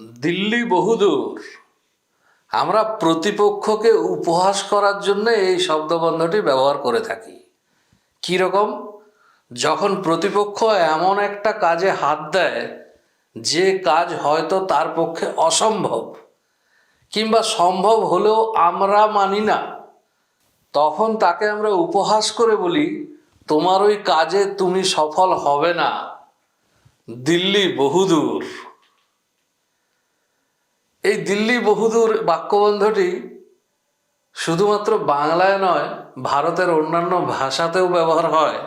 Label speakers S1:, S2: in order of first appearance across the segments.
S1: দিল্লি বহুদূর আমরা প্রতিপক্ষকে উপহাস করার জন্য এই শব্দবন্ধটি ব্যবহার করে থাকি। কী রকম? যখন প্রতিপক্ষ এমন একটা কাজে হাত দেয়, যে কাজ হয়তো তার পক্ষে অসম্ভব, কিংবা সম্ভব হলেও আমরা মানি না, তখন তাকে আমরা উপহাস করে বলি, তোমার ওই কাজে তুমি সফল হবে না। দিল্লি বহুদূর এই দিল্লি বহুদূর বাক্যবন্ধটি শুধুমাত্র বাংলায় নয়, ভারতের অন্যান্য ভাষাতেও ব্যবহার হয়।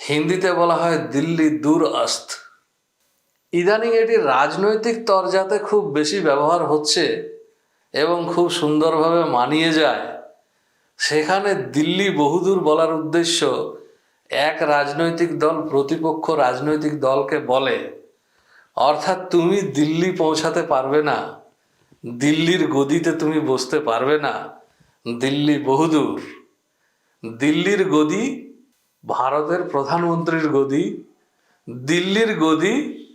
S1: হিন্দিতে বলা হয় দিল্লি দূর অস্ত ইদানিং এটি রাজনৈতিক তরজাতে খুব বেশি ব্যবহার হচ্ছে এবং খুব সুন্দরভাবে মানিয়ে যায়। সেখানে দিল্লি বহুদূর বলার উদ্দেশ্য এক রাজনৈতিক দল প্রতিপক্ষ রাজনৈতিক দলকে বলে। অর্থাৎ তুমি দিল্লি পৌঁছাতে পারবে না। দিল্লির গদিতে তুমি বসতে পারবে না। দিল্লি বহুদূর। দিল্লির গদি ভারতের প্রধানমন্ত্রীর গদি। দিল্লির গদি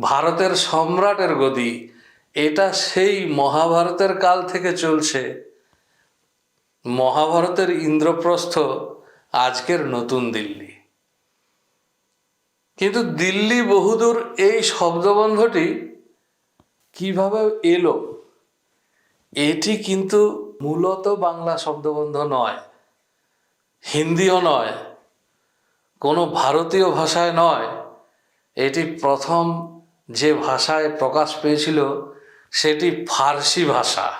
S1: ভারতের সম্রাটের গদি। এটা সেই মহাভারতের কাল থেকে চলছে। মহাভারতের ইন্দ্রপ্রস্থ আজকের নতুন দিল্লি। কিন্তু দিল্লি বহুদূর এই শব্দবন্ধটি কীভাবে এলো? এটি কিন্তু মূলত বাংলা শব্দবন্ধ নয়, হিন্দিও নয়, কোনো ভারতীয় ভাষায় নয়। এটি প্রথম যে ভাষায় প্রকাশ পেয়েছিল সেটি ফার্সি ভাষা।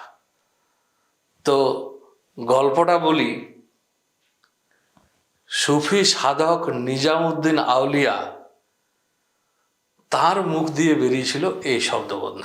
S1: তো গল্পটা বলি। সুফি সাধক নিজামুদ্দিন আউলিয়া তার মুখ দিয়ে বেরিয়েছিল এই শব্দবন্ধ।